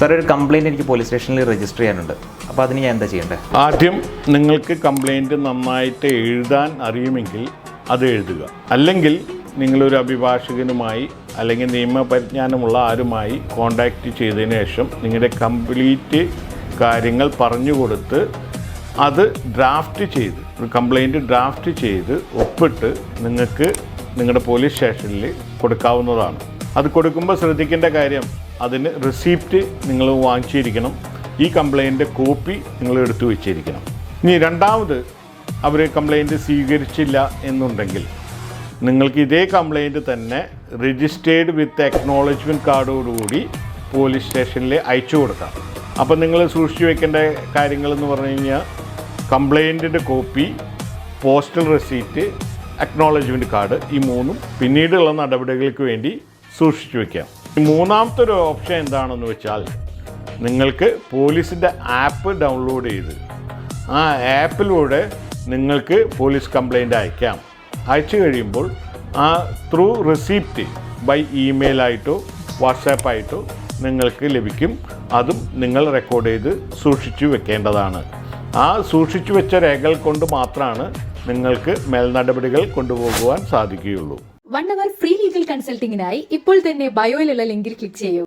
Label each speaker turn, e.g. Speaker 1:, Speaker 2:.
Speaker 1: Sir ഒരു complaint എനിക്ക് police സ്റ്റേഷനിൽ രജിസ്റ്റർ ചെയ്യാനുണ്ട്. അപ്പോൾ അതിന് ഞാൻ എന്താ ചെയ്യേണ്ടത്
Speaker 2: ആദ്യം നിങ്ങൾക്ക് കംപ്ലൈന്റ് നന്നായിട്ട് എഴുതാൻ അറിയുമെങ്കിൽ അത് എഴുതുക. അല്ലെങ്കിൽ നിങ്ങളൊരു അഭിഭാഷകനുമായി അല്ലെങ്കിൽ നിയമപരിജ്ഞാനമുള്ള ആരുമായി കോണ്ടാക്റ്റ് ചെയ്തതിന് ശേഷം നിങ്ങളുടെ കംപ്ലീറ്റ് കാര്യങ്ങൾ പറഞ്ഞു കൊടുത്ത് അത് ഡ്രാഫ്റ്റ് ചെയ്ത് ഒരു കംപ്ലൈന്റ് ഡ്രാഫ്റ്റ് ചെയ്ത് ഒപ്പിട്ട് നിങ്ങൾക്ക് നിങ്ങളുടെ പോലീസ് സ്റ്റേഷനിൽ കൊടുക്കാവുന്നതാണ്. അത് കൊടുക്കുമ്പോൾ ശ്രദ്ധിക്കേണ്ട കാര്യം അതിന് റിസീപ്റ്റ് നിങ്ങൾ വാങ്ങിച്ചിരിക്കണം. ഈ കംപ്ലൈന്റ് കോപ്പി നിങ്ങൾ എടുത്തു വെച്ചിരിക്കണം. ഇനി രണ്ടാമത് അവർ കംപ്ലൈന്റ് സ്വീകരിച്ചില്ല എന്നുണ്ടെങ്കിൽ നിങ്ങൾക്ക് ഇതേ കംപ്ലൈന്റ് തന്നെ രജിസ്റ്റേർഡ് വിത്ത് എക്നോളജ്മെന്റ് കാർഡോടുകൂടി പോലീസ് സ്റ്റേഷനിൽ അയച്ചു കൊടുക്കാം. അപ്പം നിങ്ങൾ സൂക്ഷിച്ചു വെക്കേണ്ട കാര്യങ്ങളെന്ന് പറഞ്ഞു കഴിഞ്ഞാൽ കംപ്ലൈന്റിന്റെ copy postal receipt acknowledgement card ഈ മൂന്നും പിന്നീടുള്ള നടപടികൾക്ക് വേണ്ടി സൂക്ഷിച്ചു വെക്കാം. ഈ മൂന്നാമത്തെ ഒരു ഓപ്ഷൻ എന്താണെന്ന് വെച്ചാൽ നിങ്ങൾക്ക് പോലീസിന്റെ ആപ്പ് ഡൗൺലോഡ് ചെയ്ത് ആ ആപ്പിലൂടെ നിങ്ങൾക്ക് പോലീസ് കംപ്ലൈന്റ് അയക്കാം. അയച്ചു കഴിയുമ്പോൾ ആ ത്രൂ റിസീപ്റ്റ് ബൈ ഇമെയിലായിട്ടോ വാട്സാപ്പായിട്ടോ നിങ്ങൾക്ക് ലഭിക്കും. അതും നിങ്ങൾ റെക്കോർഡ് ചെയ്ത് സൂക്ഷിച്ചു വെക്കേണ്ടതാണ്. ആ സൂക്ഷിച്ചു വെച്ച രേഖകൾ കൊണ്ട് മാത്രമാണ് നിങ്ങൾക്ക് മേൽനടപടികൾ കൊണ്ടുപോകുവാൻ സാധിക്കുകയുള്ളൂ.
Speaker 3: വൺ അവർ ഫ്രീ ലീഗൽ കൺസൾട്ടിങ്ങിനായി ഇപ്പോൾ തന്നെ ബയോയിലുള്ള ലിങ്കിൽ ക്ലിക്ക് ചെയ്യൂ.